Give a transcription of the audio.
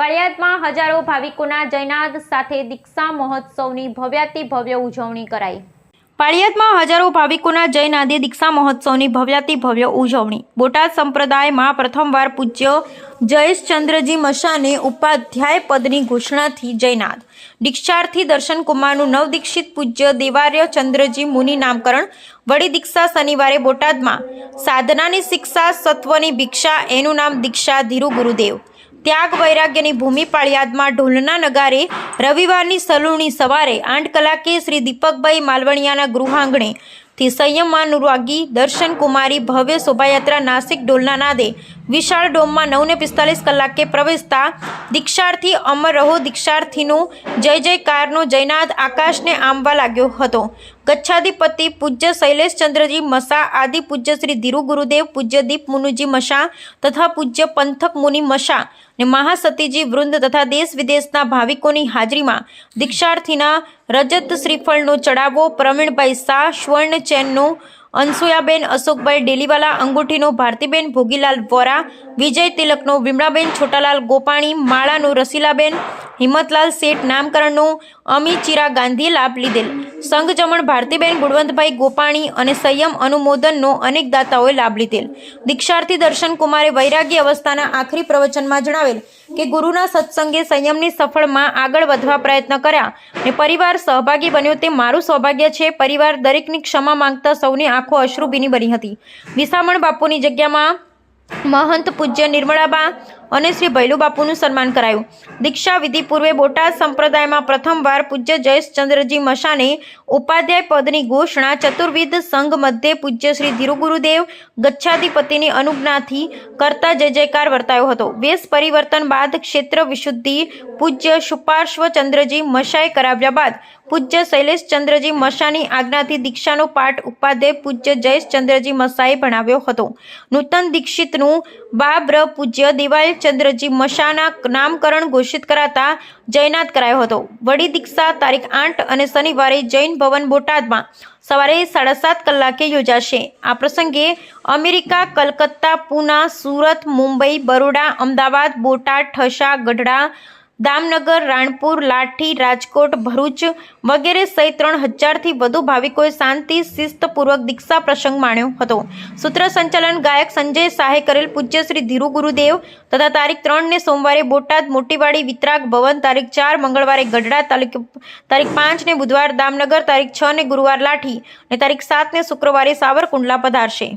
પાળિયાદમાં હજારો ભાવિકોના જયનાદ સાથે દીક્ષા મહોત્સવની ભવ્યાતિ ભવ્ય ઉજવણી કરાઈ. પાળિયાદમાં હજારો ભાવિકોના જયનાદે દીક્ષા મહોત્સવની ભવ્યાતિ ભવ્ય ઉજવણી. બોટાદ સંપ્રદાયમાં પ્રથમવાર પૂજ્ય જયેશચંદ્રજી મશાને ઉપાધ્યાય પદની ઘોષણાથી જયનાદ. દીક્ષાર્થી દર્શન કુમારનું નવદીક્ષિત પૂજ્ય દેવાર્ય ચંદ્રજી મુનિ નામકરણ વળી દીક્ષા શનિવારે બોટાદમાં સાધનાની શિક્ષા સત્વની ભિક્ષા એનું નામ દીક્ષા ધીરુ ગુરુદેવ. ત્યાગ વૈરાગ્યની ભૂમિ પાળિયાદમાં ઢોલના નગારે રવિવારની સલુણી સવારે આઠ કલાકે શ્રી દીપકભાઈ માલવણિયાના ગૃહાંગણે થી સંયમમાં દર્શન કુમારી ભવ્ય શોભાયાત્રા નાસિક ઢોલના નાદે વિશાળ ડોમમાં નવને પિસ્તાલીસ કલાકે પ્રવેશતા દીક્ષાર્થી અમર રહો દીક્ષાર્થીનું જય જયકારનો જયનાદ આકાશને આંબવા લાગ્યો હતો. ગચ્છાધિપતિ પૂજ્ય શૈલેષચંદ્રજી મસા, આદિ પૂજ્ય શ્રી ધીરુ ગુરુદેવ, પૂજ્ય દીપ મુનુજી મશા તથા પૂજ્ય પંથક મુનિ મશા ને મહાસતીજી વૃંદ તથા દેશ વિદેશના ભાવિકોની હાજરીમાં દીક્ષાર્થીના રજત શ્રીફળનો ચડાવો પ્રવીણભાઈ શાહ, સ્વર્ણ ચેનનો અનસુયાબેન, અશોકભાઈ ડેલીવાલા, અંગૂઠીનો ભારતીબેન, ભોગીલાલ વોરા, વિજય તિલકનો, વિમળાબેન છોટાલાલ ગોપાણી, માળાનો રસીલાબેન, હિંમતલાલ શેઠ નામકરણનું ચિરા ગાંધીએ લાભ લીધેલ. સંઘ જમણ ભારતીબેન ગુણવંતભાઈ ગોપાણી અને સંયમ અનુમોદનનો અનેક દાતાઓએ લાભ લીધેલ. દીક્ષાર્થી દર્શન કુમારે વૈરાગ્ય અવસ્થાના આખરી પ્રવચનમાં જણાવેલ કે ગુરુના સત્સંગે સંયમની સફળમાં આગળ વધવા પ્રયત્ન કર્યા અને પરિવાર સહભાગી બન્યો તે મારું સૌભાગ્ય છે. પરિવાર દરેકની ક્ષમા માંગતા સૌની આંખો અશ્રુભીની બની હતી. વિસામણ બાપુની જગ્યામાં મહંત પૂજ્ય નિર્મળાબા અને શ્રી ભૈલુબાપુનું સન્માન કરાયું. દીક્ષા વિધિ પૂર્વે બોટાદ સંપ્રદાયમાં પ્રથમવાર પૂજ્ય જયેશચંદ્રજી મશાને ઉપાધ્યાય પદની ઘોષણા ચતુર્વિધ સંઘ મધ્યે પૂજ્ય શ્રી ધીરુગુરુદેવ ગચ્છાધિપતિની અનુજ્ઞાથી કરતા જય જયકાર વર્તાયો હતો. વેશ પરિવર્તન બાદ ક્ષેત્ર વિશુદ્ધિ પૂજ્ય સુપાર્શ્વચંદ્રજી મશાએ કરાવ્યા બાદ પૂજ્ય શૈલેષચંદ્રજી મશાની આજ્ઞાથી દીક્ષાનો પાઠ ઉપાધ્યાય પૂજ્ય જયેશચંદ્રજી મશાએ ભણાવ્યો હતો. નૂતન દીક્ષિતનું બાબ્ર પૂજ્ય દિવાલચંદ્રજી મશાના નામકરણ ઘોષિત કરાતા જયનાથ કરાયો હતો. વડી દીક્ષા તારીખ આઠ અને શનિવારે જૈન ભવન બોટાદમાં સવારે સાડા સાત કલાકે યોજાશે. આ પ્રસંગે અમેરિકા, કલકત્તા, પૂના, સુરત, મુંબઈ, બરોડા, અમદાવાદ, બોટાદ, ઠસા, ગઢડા દામનગર, રાણપુર, લાઠી, રાજકોટ, ભરૂચ વગેરે સહિત ત્રણ હજારથી વધુ ભાવિકોએ શાંતિ, શિસ્તપૂર્વક દીક્ષા પ્રસંગ માણ્યો હતો. સૂત્ર સંચાલન ગાયક સંજય શાહે કરેલ પૂજ્ય શ્રી ધીરુ ગુરુદેવ તથા તારીખ ત્રણને સોમવારે બોટાદ, મોટીવાડી, વિતરાગ ભવન, તારીખ ચાર મંગળવારે ગઢડા, તારીખ તારીખ પાંચને બુધવાર દામનગર, તારીખ છ ને ગુરુવાર લાઠી અને તારીખ સાતને શુક્રવારે સાવરકુંડલા પધારશે.